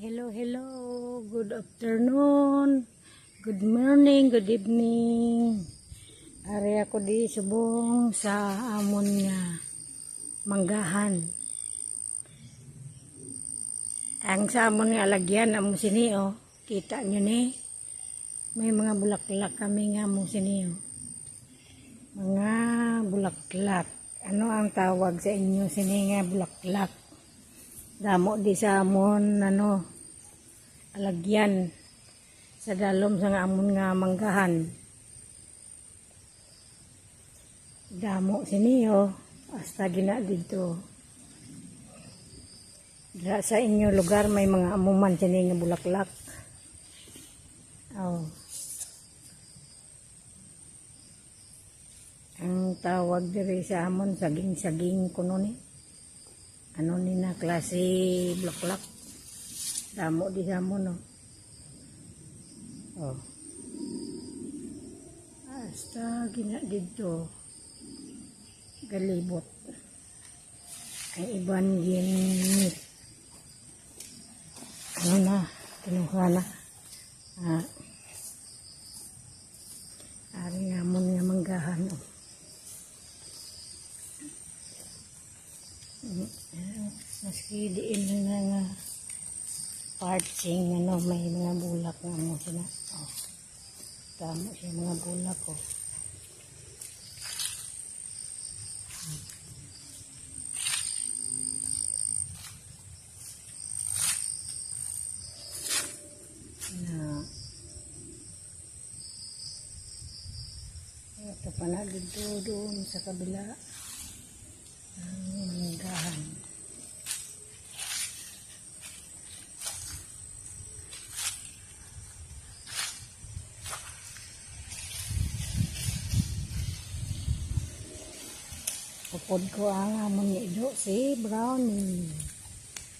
hello, hello. Good afternoon. Good morning, good evening. Ari ako di subong sa amon nga manggahan. Ang sa amon nga alagyan amo sini oh. Kita nyo ni. May mga bulaklak kami nga amo sini oh. Mga bulaklak. Ano ang tawag sa inyo sini nga bulaklak? Damo di sa amon ano alagyan sa dalom sa nga amon nga manggahan. Damo siniyo hasta gina dito. Dra sa inyo lugar may mga amuman sini nga bulaklak. Oh ang tawag diri sa amon saging-saging kuno ni ano ni na klase bulaklak damo di sa mo no? Oh. Hasta gina dito. Galibot. Ang iban ginit ano na kinuha na. Ah. Ari nga mo nga manggahan oh. Maski diin na nga parching ano may mga bulak nga mo sina oh. tama siya mga bulak ko oh. ito pa na dito doon sa kabila ang manggahan Pupod ko ang amon ni Ido si Brownie.